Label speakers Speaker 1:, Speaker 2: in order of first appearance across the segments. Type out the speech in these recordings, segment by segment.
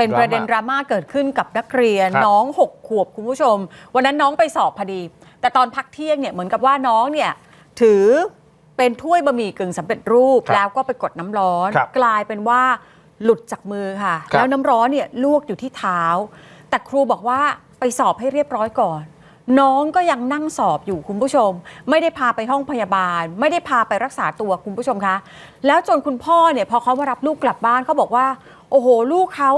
Speaker 1: เป็นประเด็นดราม่าเกิดขึ้นกับนักเรียน
Speaker 2: ครับ
Speaker 1: น้อง6ขวบคุณผู้ชม วันนั้นน้องไปสอบพอดี แต่ตอนพักเที่ยงเนี่ยเหมือนกับว่าน้องเนี่ยถือเป็นถ้วยบะหมี่กึ่งสำเร็จรูป
Speaker 2: ครับ
Speaker 1: แล้วก็ไปกดน้ำร้อน
Speaker 2: ครับ
Speaker 1: กลายเป็นว่าหลุดจากมือค่ะ
Speaker 2: ครับ
Speaker 1: แล้วน้ำร้อนเนี่ยลวกอยู่ที่เท้า แต่ครูบอกว่าไปสอบให้เรียบร้อยก่อน น้องก็ยังนั่งสอบอยู่คุณผู้ชม ไม่ได้พาไปห้องพยาบาล ไม่ได้พาไปรักษาตัวคุณผู้ชมคะแล้วจนคุณพ่อเนี่ยพอเขามารับลูกกลับบ้านเขาบอกว่า โอ้โห ลูกเขา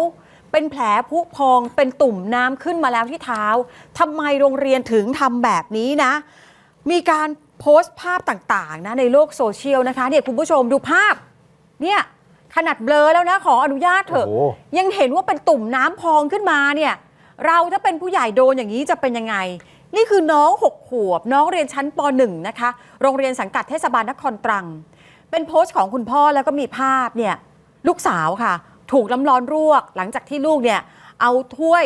Speaker 1: เป็นแผลพุพองเป็นตุ่มน้ำขึ้นมาแล้วที่เท้าทำไมโรงเรียนถึงทำแบบนี้นะ มีการโพสต์ภาพต่างๆนะในโลกโซเชียลนะคะเนี่ยคุณผู้ชมดูภาพเนี่ยขนาดเบลอแล้วนะขออนุญาตเถอะ
Speaker 2: โอ้โห
Speaker 1: ยังเห็นว่าเป็นตุ่มน้ำพองขึ้นมาเนี่ยเราถ้าเป็นผู้ใหญ่โดนอย่างนี้จะเป็นยังไง นี่คือน้อง6ขวบ น้องเรียนชั้นป .1 นะคะ โรงเรียนสังกัดเทศบาลนครตรัง เป็นโพสต์ของคุณพ่อแล้วก็มีภาพเนี่ยลูกสาวค่ะ ถูกน้ำร้อนรวก หลังจากที่ลูกเนี่ยเอาถ้วย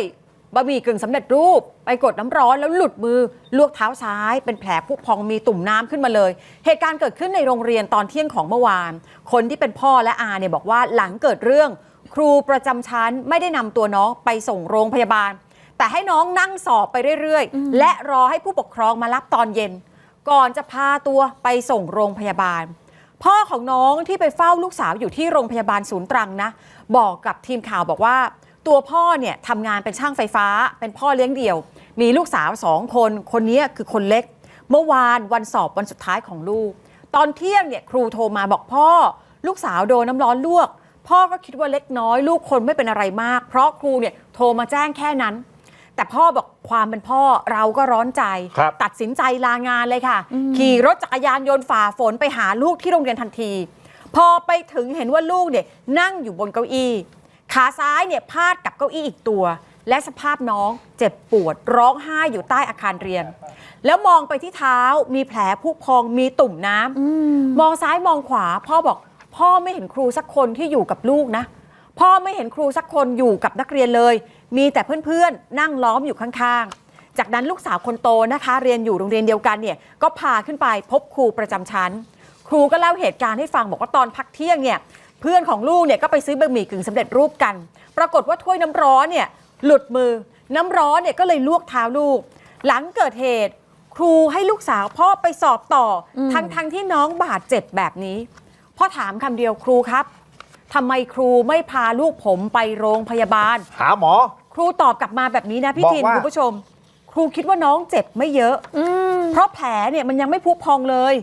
Speaker 1: บะหมี่กึ่งสำเร็จรูป ไปกดน้ำร้อนแล้วหลุดมือลวกเท้าซ้าย เป็นแผลพุพองมีตุ่มน้ำขึ้นมาเลย เหตุการณ์เกิดขึ้นในโรงเรียนตอนเที่ยงของเมื่อวาน คนที่เป็นพ่อและอาเนี่ยบอกว่าหลังเกิดเรื่อง ครูประจำชั้นไม่ได้นำตัวน้องไปส่งโรงพยาบาล แต่ให้น้องนั่งสอบไปเรื่อยๆ และรอให้ผู้ปกครองมารับตอนเย็น ก่อนจะพาตัวไปส่งโรงพยาบาล พ่อของน้องที่ไปเฝ้าลูกสาวอยู่ที่โรงพยาบาลศูนย์ตรังนะ บอกกับทีมข่าวบอกว่า ตัวพ่อเนี่ยทำงานเป็นช่างไฟฟ้า เป็นพ่อเลี้ยงเดี่ยว มีลูกสาวสองคน คนนี้คือคนเล็ก เมื่อวานวันสอบวันสุดท้ายของลูก ตอนเที่ยงเนี่ยครูโทรมาบอกพ่อ ลูกสาวโดนน้ำร้อนลวก พ่อก็คิดว่าเล็กน้อย ลูกคนไม่เป็นอะไรมาก เพราะครูเนี่ยโทรมาแจ้งแค่นั้น แต่พ่อบอกความเป็นพ่อเราก็ร้อนใจ
Speaker 2: ครับ
Speaker 1: ตัดสินใจลางานเลยค่ะ ขี่รถจักรยานยนต์ฝ่าฝนไปหาลูกที่โรงเรียนทันที พอไปถึงเห็นว่าลูกเนี่ยนั่งอยู่บนเก้าอี้ ขาซ้ายเนี่ยพาดกับเก้าอี้อีกตัว และสภาพน้องเจ็บปวดร้องไห้อยู่ใต้อาคารเรียน แล้วมองไปที่เท้ามีแผลพุพองมีตุ่มน้ำมองซ้ายมองขวา พ่อบอกพ่อไม่เห็นครูสักคนที่อยู่กับลูกนะ พ่อไม่เห็นครูสักคนอยู่กับนักเรียนเลย มีแต่เพื่อนๆ นั่งล้อมอยู่ข้างๆ จากนั้นลูกสาวคนโตนะคะ เรียนอยู่โรงเรียนเดียวกันเนี่ยก็พาขึ้นไปพบครูประจำชั้น ครูก็เล่าเหตุการณ์ให้ฟังบอกว่าตอนพักเที่ยงเนี่ยเพื่อนของลูกเนี่ยก็ไปซื้อบะหมี่กึ่งสำเร็จรูปกัน ปรากฏว่าถ้วยน้ำร้อนเนี่ยหลุดมือ น้ำร้อนเนี่ยก็เลยลวกเท้าลูก หลังเกิดเหตุ ครูให้ลูกสาวพ่อไปสอบต่ออทั้งทั้งๆที่น้องบาดเจ็บแบบนี้ พ่อถามคำเดียวครูครับ ทำไมครูไม่พาลูกผมไปโรงพยาบาล
Speaker 2: หาหมอ
Speaker 1: ครูตอบกลับมาแบบนี้นะพี่
Speaker 2: บอก
Speaker 1: ทิน
Speaker 2: ว่า
Speaker 1: คุณผู้ชม ครูคิดว่าน้องเจ็บไม่เยอะเพราะแผลเนี่ยมันยังไม่พุพองเลย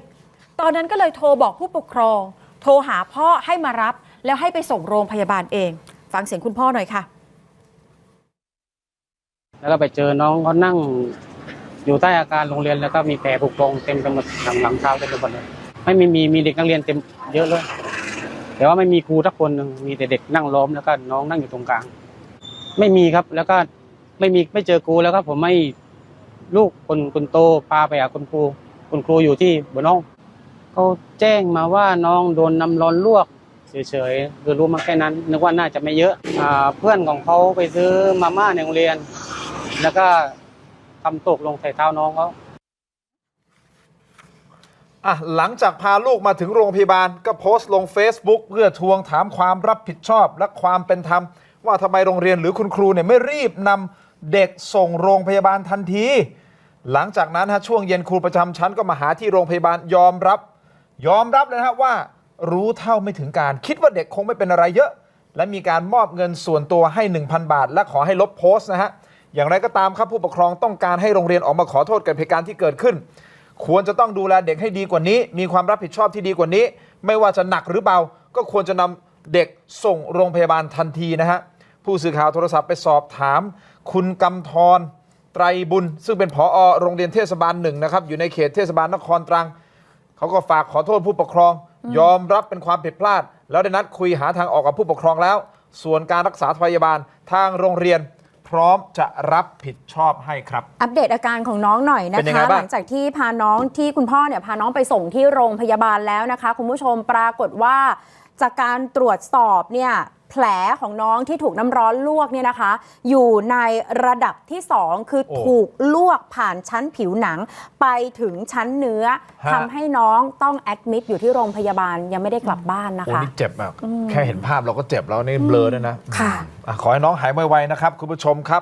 Speaker 1: ตอนนั้นก็เลยโทรบอกผู้ปกครอง โทรหาพ่อให้มารับ แล้วให้ไปส่งโรงพยาบาลเอง ฟังเสียงคุณพ่อหน่อยค่ะ
Speaker 3: แล้วก็ไปเจอน้องเขานั่งอยู่ใต้อาคารโรงเรียนแล้วก็มีแผลผุพองเต็มไปหมดหลังหลังเท้าเต็มไปหมดเลยไม่มีมีมีเด็กนักเรียนเต็มเยอะเลย แต่ว่าไม่มีครูสักคนหนึ่งมีแต่เด็กนั่งล้อมแล้วก็น้องนั่งอยู่ตรงกลาง ไม่มีครับแล้วก็ไม่มีไม่เจอครูแล้วก็ผมไม่ลูกคนคนโตพาไปหาคุณครูคุณครูอยู่ที่บนห้องเขาแจ้งมาว่าน้องโดนน้ำร้อนลวกเฉยๆคือรู้มาแค่นั้นนึกว่าน่าจะไม่เยอะอ่าเพื่อนของเขาไปซื้อมาม่าในโรงเรียน แล้วก็ทำตกลงใส่เท้าน้องเขา
Speaker 2: อะหลังจากพาลูกมาถึงโรงพยาบาล ก็โพสต์ลง Facebook เพื่อทวงถามความรับผิดชอบและความเป็นธรรม ว่าทำไมโรงเรียนหรือคุณครูเนี่ยไม่รีบนำเด็กส่งโรงพยาบาลทันที หลังจากนั้นฮะช่วงเย็นครูประจำชั้นก็มาหาที่โรงพยาบาลยอมรับ ยอมรับเลยนะฮะว่า รู้เท่าไม่ถึงการ คิดว่าเด็กคงไม่เป็นอะไรเยอะ และมีการมอบเงินส่วนตัวให้ 1,000 บาท และขอให้ลบโพสต์นะฮะอย่างไรก็ตามครับผู้ปกครองต้องการให้โรงเรียนออกมาขอโทษกับเหตุการณ์ที่เกิดขึ้น ควรจะต้องดูแลเด็กให้ดีกว่านี้ มีความรับผิดชอบที่ดีกว่านี้ ไม่ว่าจะหนักหรือเบา ก็ควรจะนำเด็กส่งโรงพยาบาลทันทีนะฮะผู้สื่อข่าวโทรศัพท์ไปสอบถาม คุณกำธรไตรบุญ ซึ่งเป็นผอโรงเรียนเทศบาลหนึ่งนะครับ อยู่ในเขตเทศบาลนครตรัง เขาก็ฝากขอโทษผู้ปกครอง ยอมรับเป็นความผิดพลาด แล้วได้นัดคุยหาทางออกกับผู้ปกครองแล้ว ส่วนการรักษาพยาบาลทางโรงเรียน ร้อมจะรับผิดชอบให้ครับ
Speaker 4: อัปเดตอาการของน้องหน่อยนะ
Speaker 2: เป็นยังไง
Speaker 4: คะ
Speaker 2: บ้าง
Speaker 4: หลังจากที่พาน้องที่คุณพ่อเนี่ยพาน้องไปส่งที่โรงพยาบาลแล้วนะคะ คุณผู้ชมปรากฏว่า จากการตรวจสอบเนี่ย แผแผลของน้องที่ถูกน้ำร้อนลวกเนี่ยนะคะ อยู่ในระดับที่ 2 คือ
Speaker 2: โอ้
Speaker 4: ถูกลวกผ่านชั้นผิวหนัง ไปถึงชั้นเนื้อ
Speaker 2: ฮะ
Speaker 4: ทำให้น้องต้องแอดมิดอยู่ที่โรงพยาบาลยังไม่ได้กลับบ้านนะ
Speaker 2: โอ้
Speaker 4: คะ
Speaker 2: นี่เจ็บอะแค่เห็นภาพเราก็เจ็บแล้วนี่เบลอด้วยนะ
Speaker 4: ค่ะ
Speaker 2: อะขอให้น้องหายไวๆนะครับ คุณผู้ชมครับ